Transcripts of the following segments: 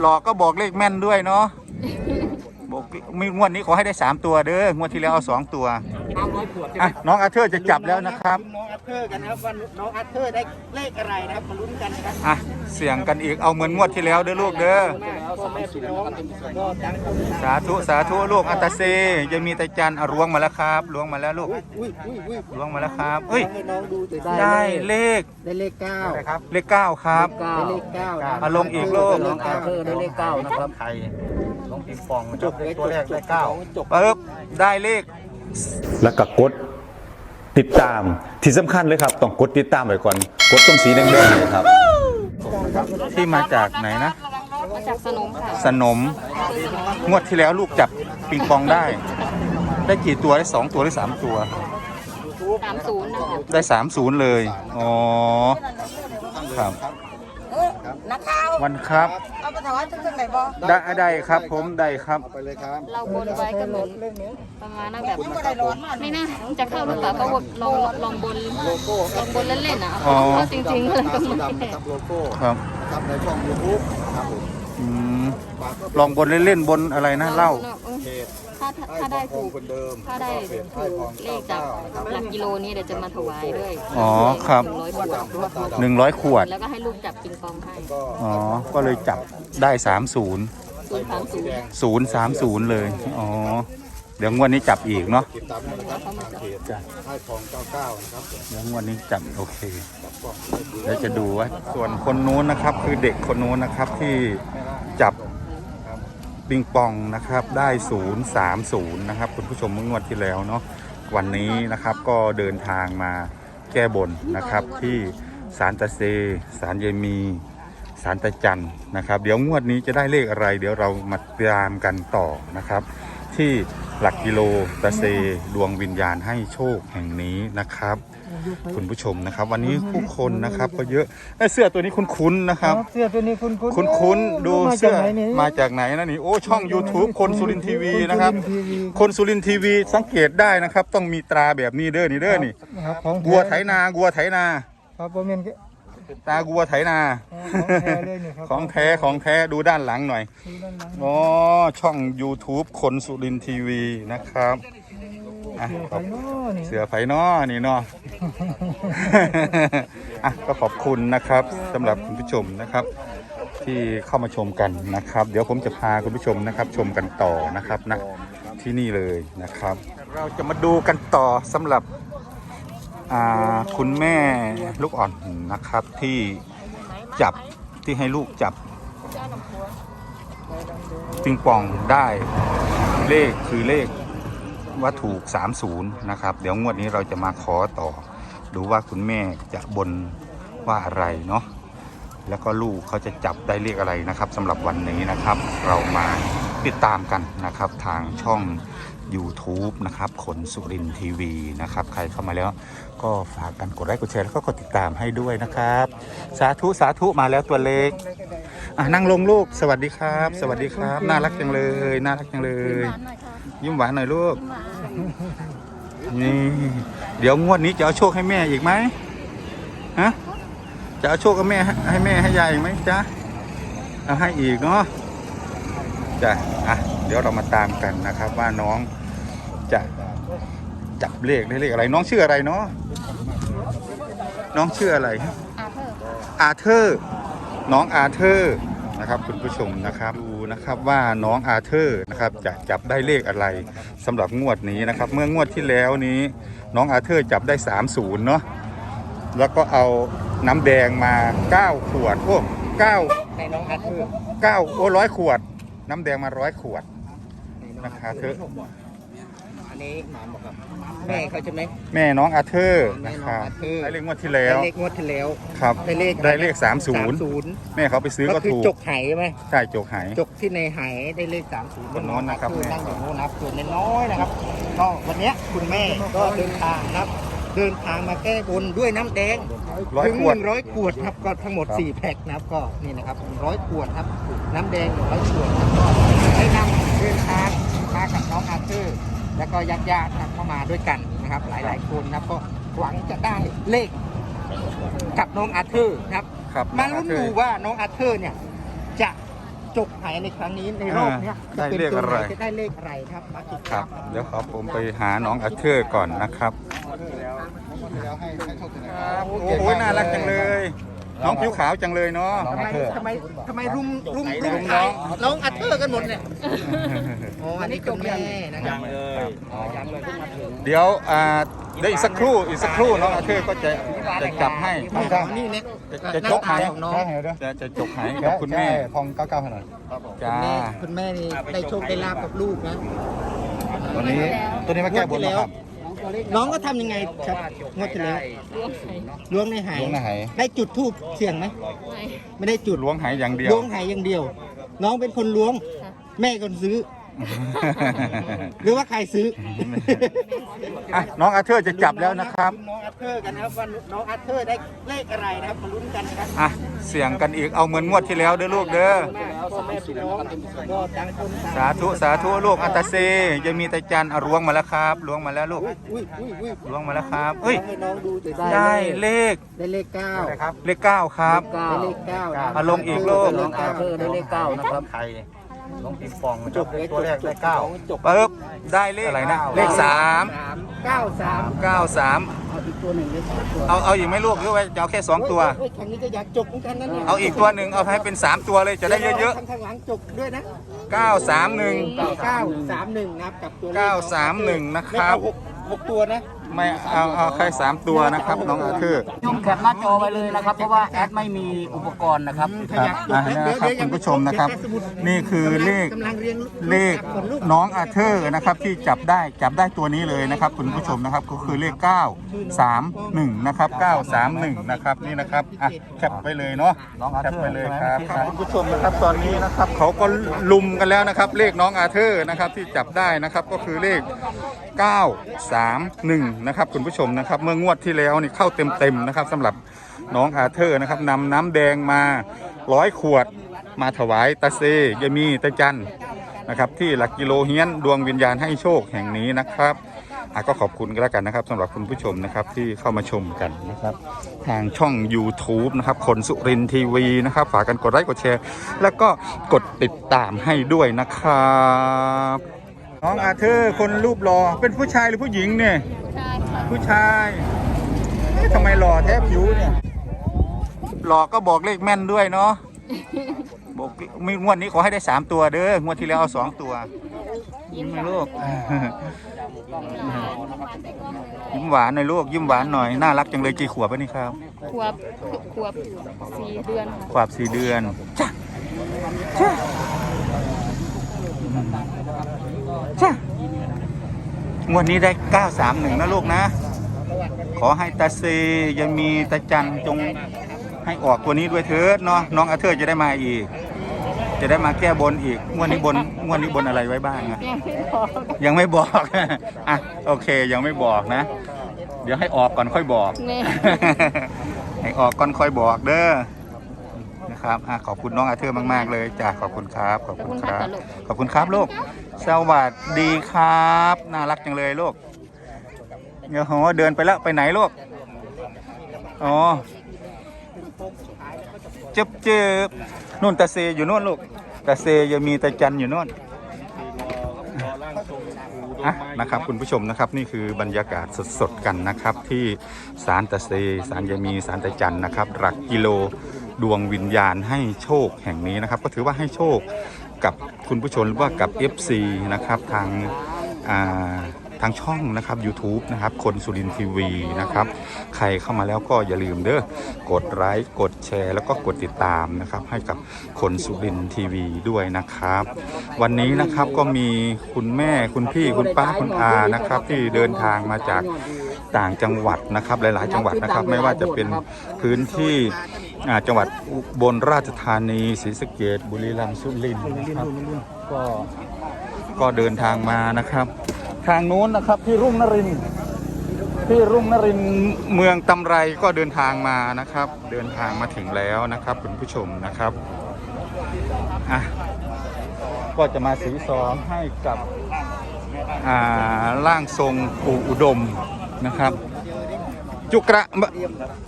หลอกก็บอกเลขแม่นด้วยเนาะบอกมีงวดนี้ขอให้ได้สามตัวเด้องวดที่แล้วเอาสองตัวน้ำร้อยขวดใช่ไหมอะน้องอาเธอร์จะจับแล้วนะครับน้องอาเธอร์กันนะครับว่าน้องอาเธอร์ได้เลขอะไรนะครับมาลุ้นกันนะครับอะ เสี่ยงกันอีกเอาเหมือนงวดที่แล้วเด้อลูกเด้อพ่อแม่พี่น้องก็ตั้งคนสาธุสาธุลูกอัตตาเซยังมีแต่จันทร์อะล้วงมาแล้วครับล้วงมาแล้วลูกอุ้ยอุ้ยอุ้ยล้วงมาแล้วครับเอ้ยให้น้องดูจะได้เลขได้เลขเก้าเลขเก้าครับได้เลขเก้านะอะลงอีกลูกน้องอาเธอร์ได้เลขเก้านะครับไทยน้องปิงปองจบเลยตัวแรกได้เก้าจบปึ๊บได้เลขแล้วก็กดติดตามที่สำคัญเลยครับ ต้องกดติดตามไว้ก่อน กดตรงสีแดงๆเนี่ยครับ ที่มาจากไหนนะ มาจากสนมค่ะสนม งวดที่แล้วลูกจับปิงปองได้ ได้กี่ตัวได้สองตัวได้สามตัว สามศูนย์นะคะได้สามศูนย์เลย อ๋อ ครับ นักข่าววันครับ เอาไปถวายถึงไหนบ่ได้ได้ครับ ผมได้ครับ เราบนไว้ก็เหมือนประมาณนั้นแบบไม่น่าจะเข้าหรือเปล่าก็ลองลองบนลองบนเล่นๆอะอ๋อ เข้าจริงๆอะไรก็ไม่แน่ครับ ครับในช่องยูทูบครับผมอืม ลองบนเล่นๆบนอะไรนะเล่าถ้าถ้าถ้าได้ถูกคนเดิมถ้าได้ถูกเลขจากหลักกิโลนี้เดี๋ยวจะมาถวายด้วยอ๋อครับหนึ่งร้อยขวดหนึ่งร้อยขวดแล้วก็ให้ลูกจับปิงปองให้ อ๋อ ก็เลยจับได้สามศูนย์ศูนย์สามศูนย์ศูนย์สามศูนย์เลย อ๋อ เดี๋ยวงวดนี้จับอีกเนาะติดตามนะครับเขามาจับจ้ะให้ของ99นะครับ เดี๋ยวงวดนี้จับโอเคเดี๋ยวจะดูว่าส่วนคนนู้นนะครับ คือเด็กคนนู้นนะครับที่จับ ปิงปองนะครับได้ 030 นะครับคุณผู้ชมเมื่องวดที่แล้วเนาะวันนี้นะครับก็เดินทางมาแก้บนนะครับที่สารตะเซสารเยมีสารตะจันนะครับ เดี๋ยวงวดนี้จะได้เลขอะไร เดี๋ยวเรามาตามกันต่อนะครับ ที่ หลักกิโลตะเซดวงวิญญาณให้โชคแห่งนี้นะครับ คุณผู้ชมนะครับ วันนี้ผู้คนนะครับก็เยอะเอ้ยเสื้อตัวนี้คุ้นๆนะครับ เสื้อตัวนี้คุณคุณคุ้นๆดูเสื้อมาจากไหนนะนี่โอ้ช่อง YouTube คนสุรินทร์ทีวีนะครับ คนสุรินทร์ทีวีสังเกตได้นะครับ ต้องมีตราแบบนี้เด้อนี่เด้อนี่ครับของวัวไถนาวัวไถนา ครับผมเป็น ตาวัวไถนา ของแท้เลยนี่ครับของแท้ของแท้ดูด้านหลังหน่อย ดูด้านหลังอ๋อ ช่อง YouTube คนสุรินทร์ทีวีนะครับ อะเสื้อขไฟอบนอนี่ เสือไฟนอนี่เนาะ อะก็ขอบคุณนะครับสำหรับคุณผู้ชมนะครับ ที่เข้ามาชมกันนะครับ เดี๋ยวผมจะพาคุณผู้ชมนะครับ ชมกันต่อนะครับนะที่นี่เลยนะครับ เราจะมาดูกันต่อสำหรับอ่า คุณแม่ลูกอ่อนนะครับที่จับที่ให้ลูกจับปิงปองได้เลขคือเลขว่าถูก 30 นะครับ เดี๋ยวงวดนี้เราจะมาขอต่อ ดูว่าคุณแม่จะบนว่าอะไรเนาะแล้วก็ลูกเขาจะจับได้เลขอะไรนะครับสำหรับวันนี้นะครับ เรามา ติดตามกันนะครับทางช่อง YouTube นะครับขนสุรินทีวีนะครับ ใครเข้ามาแล้วก็ฝากกันกดไลค์กดแชร์แล้วก็กดติดตามให้ด้วยนะครับ สาธุสาธุมาแล้วตัวเล็กอะนั่งลงลูกสวัสดีครับ สวัสดีครับ น่ารักจังเลยน่ารักจังเลย ยิ้มหวานหน่อยลูกนี่เดี๋ยวงวดนี้จะเอาโชคให้แม่อีกไหมฮะจะเอาโชคกับแม่ให้แม่ให้ยายอีกไหมจ๊ะเอาให้อีกเนาะ จ้ะอะเดี๋ยวเรามาตามกันนะครับ ว่าน้องจะจับเลขได้เลขอะไร น้องชื่ออะไรเนาะน้องชื่ออะไรอาเธอร์อาเธอร์น้องอาเธอร์นะครับคุณผู้ชมนะครับดูนะครับว่าน้องอาเธอร์นะครับจะจับได้เลขอะไรสำหรับงวดนี้นะครับ เมื่องวดที่แล้วนี้ น้องอาเธอร์จับได้ 30เนาะแล้วก็เอาน้ำแดงมา 9 ขวดโอ้9ในน้องอาเธอร์9โอ้ร้อยขวด น้ำแดงมาร้อยขวดนะคะเธออันนี้หมาบอกครับแม่เขาใช่ไหมแม่น้องอาเธอร์แม่นะน้คองรับอาเธอร์ได้เลขงวดที่แล้วได้เลขงวดที่แล้ว ครับได้เลขได้เลขสาม30ศูนย์แม่เขาไปซื้อก็ก็คือถูกจกไหใช่ไหมใช่จกหาย จกที่ในไหได้เลขสามศูนย์คนโน้นนะครับอนั่งอยู่โน้นนะครับส่วนน้อยๆนะครับก็วันเนี้ยคุณแม่ก็เดินทางนะครับ เดินทางมาแก้บนด้วยน้ำแดงร้อยถึงขวดหนึ่งร้อยขวดครับก็ทั้งหมด ครับสี่แพ็คนะครับก็นี่นะครับร้อยขวดครับ น้ำแดงร้อยขวดครับก็ได้นำเดินทางมากับน้องอาเธอร์แล้วก็ญาติญาติๆนะครับเข้ามาด้วยกันนะครับ หลายๆคนนะครับก็หวังจะได้เลขกับน้องอาเธอร์นะครับ ครับมาลุ้นดูว่าน้องอาเธอร์เนี่ยจะ จกหายในครั้งนี้ในรอบเนี้ยอ่าได้เลขอะไรจะได้เลขอะไรครับมาติดครัตาบมเดี๋ยวขอผมไปหาน้องอาเธอร์ก่อนนะครับ แล้วให้ให้โชคดีนะคครัรับบโอ้ยน่ารักจังเลย น้องผิวขาวจังเลยเนาะ ทำไมทำไมทำไมรุมรุมรุมน้น้อองงน้องอัตเตอร์กันหมดเนี่ยอ๋ออันนี้คุณแม่นะครับอ๋อยังเลยเพิ่งมาถึงเดี๋ยวอ่าเดี๋ยวอีกสักครู่อีกสักครู่น้องอาเธอร์ก็จะจะจับให้อ๋อนี่เนี่ยจะจะจกไหน้าตาของน้องจะจะจกไหกับคุณแม่ทองเก้าเก้าให้หน่อยครับผมจ้าคุณแม่นี่ได้โชคได้ลาบกับลูกนะตัวนี้ตัวนี้มาแก้บนนะครับ น้องก็ทำยังไงครับงวดที่แล้วล้วงไหนล้วงในหายล้วงในหาย ได้จุดทูบเสี่ยงไหมไหนไม่ได้จุดล้วงหายอย่างเดียว ล้วงหายอย่างเดียว น้องเป็นคนล้วง ค่ะแม่คนซื้อ หรือว่าใครซื้อ อะน้องอาเธอร์จะจับแล้วนะครับ น้องอาเธอร์กันนะครับว่าน้องอาเธอร์ได้เลขอะไรนะครับมาลุ้นกันนะครับอะ เสี่ยงกันอีกเอาเหมือนงวดที่แล้วเด้อลูกเด้อ พ่อแม่พี่น้องก็ต่างคนต่างสาธุสาธุลูกอัตตาเซยังมีแต่จันทร์อะล้วงมาแล้วครับล้วงมาแล้วลูกอุ้ยอุ้ยอุ้ยล้วงมาแล้วครับเอ้ยให้น้องดูจะได้เลขได้เลขเก้าเลขเก้าครับ ได้เลขเก้านะอะลงอีกลูก ได้เลขเก้าได้เลขเก้านะครับ ใคร น้องปิงปองจบตัวแรกได้เก้าจบปึ๊บได้เลขอะไรนะเลขสามเก้าสามเก้าสามเอาอีกตัวหนึ่งได้สองตัวเอาเอาอีกไหมลูกหรือว่าจะเอาแค่สองตัวเฮ้ยครั้งนี้ก็อยากจบเหมือนกันนะเนี่ยเอาอีกตัวหนึ่งเอาให้เป็นสามตัวเลยจะได้เยอะข้างข้างหลังจบด้วยนะๆเก้าสามหนึ่งเก้าสามหนึ่งนะครับกับตัวเลขเก้าสามหนึ่งนะครับไม่เอาหกหกตัวนะ ไม่เอาเอาแค่สามตัวนะครับน้องอาเธอร์ยุ่งแคปหน้าจอไปเลยนะครับ เพราะว่าแอดไม่มีอุปกรณ์นะครับครับอะนะครับคุณผู้ชมนะครับ นี่คือเลขกำลังเรียงเลขน้องอาเธอร์นะครับที่จับได้จับได้ตัวนี้เลยนะครับ คุณผู้ชมนะครับก็คือเลข 9 3 1นะครับ9 3 1นะครับนี่นะครับอะแคปไปเลยเนาะแคปไปเลยครับครับคุณผู้ชมนะครับตอนนี้นะครับเขาก็ลุมกันแล้วนะครับ เลขน้องอาเธอร์นะครับที่จับได้นะครับก็คือเลข 9 3 1นะครับคุณผู้ชมนะครับ เมื่องวดที่แล้วนี่เข้าเต็มๆนะครับสำหรับน้องอาเธอร์นะครับนำน้ำแดงมาร้อยขวดมาถวายตาเซยายมีตาจันนะครับที่หลักกิโลเฮียนดวงวิญญาณให้โชคแห่งนี้นะครับก็ขอบคุณก็แล้วกันนะครับสำหรับคุณผู้ชมนะครับที่เข้ามาชมกันนะครับ ทางช่อง YouTube นะครับคนสุรินทีวีนะครับ ฝากกันกดไลค์กดแชร์ แล้วก็กดติดตามให้ด้วยนะครับ น้องอาเธอร์คนรูปหล่อเป็นผู้ชายหรือผู้หญิงเนี่ย ใช่ค่ะผู้ชายเอ๊ะทำไมหล่อแทบผิวเนี่ย หล่อก็บอกเลขแม่นด้วยเนาะ บอกมีงวดนี้ขอให้ได้สามตัวเด้องวดที่แล้วเอาสองตัวยิ้มไหมลูก ยิ้มหวานหน่อยลูกยิ้มหวานหน่อยน่ารักจังเลยกี่ขวบแล้วนี่ครับ ขวบขวบสี่เดือนค่ะขวบสี่เดือนจ้ะจ้ะ จ้ะงวดนี้ได้ 931 นะลูกนะ ขอให้ตาเซยังมีตาจันจงให้ออกตัวนี้ด้วยเถิดเนาะน้องอาเธอร์จะได้มาอีก จะได้มาแก้บนอีกงวดนี้บนงวดนี้บนอะไรไว้บ้างอะยังไม่บอกยังไม่บอกอะโอเคยังไม่บอกนะ เดี๋ยวให้ออกก่อนค่อยบอกแม่ให้ออกก่อนค่อยบอกเด้อ นะครับอะขอบคุณน้องอาเธอร์มาก ๆ เลยจ้ะขอบคุณครับ ขอบคุณครับ ขอบคุณครับลูกสวัสดีครับ น่ารักจังเลยลูกเดี๋ยวโหเดินไปแล้วไปไหนลูกอ๋อเจ็บเจ็บนู่นตาเซอยู่นู่นลูกตาเซยังมีตาจันอยู่นู่นอะนะครับคุณผู้ชมนะครับนี่คือบรรยากาศสดๆกันนะครับที่ศาลตะเซศาลยามีศาลตะจันนะครับ หลักกิโล ดวงวิญญาณให้โชคแห่งนี้นะครับ ก็ถือว่าให้โชคกับคุณผู้ชมหรือว่ากับ FC นะครับทางทางช่องนะครับ YouTube นะครับ คนสุรินทีวีนะครับ ใครเข้ามาแล้วก็อย่าลืมเด้อกดไลค์กดแชร์ แล้วก็กดติดตามนะครับ ให้กับคนสุรินทีวีด้วยนะครับ วันนี้นะครับก็มีคุณแม่คุณพี่คุณป้าคุณอานะครับ ที่เดินทางมาจากต่างจังหวัดนะครับ หลาย ๆ จังหวัดนะครับ ไม่ว่าจะเป็นพื้นที่ จังหวัดอุบลราชธานีศรีสะเกษบุรีรัมย์สุรินทร์นะครับก็ก็เดินทางมานะครับ ทางนู้นนะครับพี่รุ่งนรินทร์พี่รุ่งนรินทร์เมืองตำไรก็เดินทางมานะครับ เดินทางมาถึงแล้วนะครับคุณผู้ชมนะครับอะก็จะมาสีซองให้กับอ่าร่างทรงปู่อุดมนะครับ จุกระ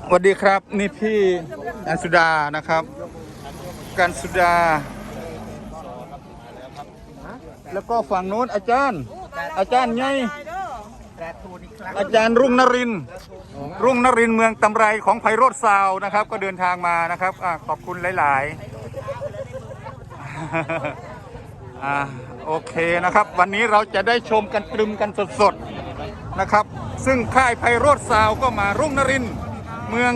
สวัสดีครับนี่พี่ อันสุดานะครับ การสุดา แล้วก็ฝั่งโน้นอาจารย์ อาจารย์ไงอาจารย์รุ่งนรินทร์รุ่งนรินทร์เมืองตำไรของไพโรธซาวนะครับ ก็เดินทางมานะครับอขอบคุณหลาย ๆ อ่าโอเคนะครับ วันนี้เราจะได้ชมกันตรึมกันสด ๆ นะครับ ซึ่งค่ายไพโรธซาวก็มารุ่งนรินทร์ เมือง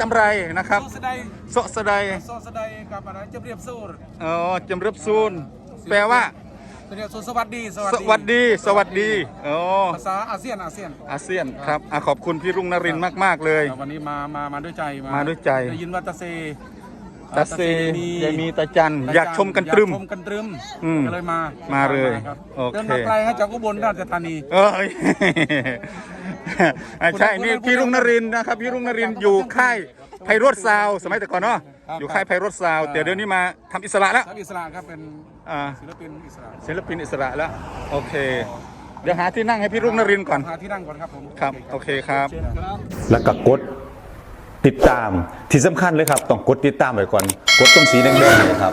ตำไรนะครับสดายโซะสะไดโซสดายกับอะไรจะเรียบสูรอ๋อจำเริบซูนแปลว่าจะเรียบสูรสวัสดี สวัสดี สวัสดีอ๋อภาษาอาเซียน อาเซียน อาเซียนครับอะขอบคุณพี่รุ่งนรินทร์มากๆเลย วันนี้มา มา มาด้วยใจ มาด้วยใจ ได้ยินว่าตาเซตาเซยายมีตาจัน อยากชมกันตรึมอยาชมกันตรึมอืมก็เลยมา มามาเลยครับโอเคเดินมาไกลฮะจากอุบลราชธานีเอ้ยอะ ใช่นี่พี่รุ่งนรินทร์นะครับพี่รุ่งนรินทร์อยู่ค่ายไพโรธซาวน์สมัยแต่ก่อนเนาะครับอยู่ค่ายไพโรธซาวน์แต่เดี๋ยวนี้มาทำอิสระแล้วนักอิสระครับเป็นอ่าศิลปินอิสระศิลปินอิสระแล้วโอเค เดี๋ยวหาที่นั่งให้พี่รุ่งนรินทร์ก่อนหาที่นั่งก่อนครับผมครับโอเคครับแล้วก็กดติดตามที่สำคัญเลยครับ ต้องกดติดตามไว้ก่อน กดตรงสีแดงๆเนยครับ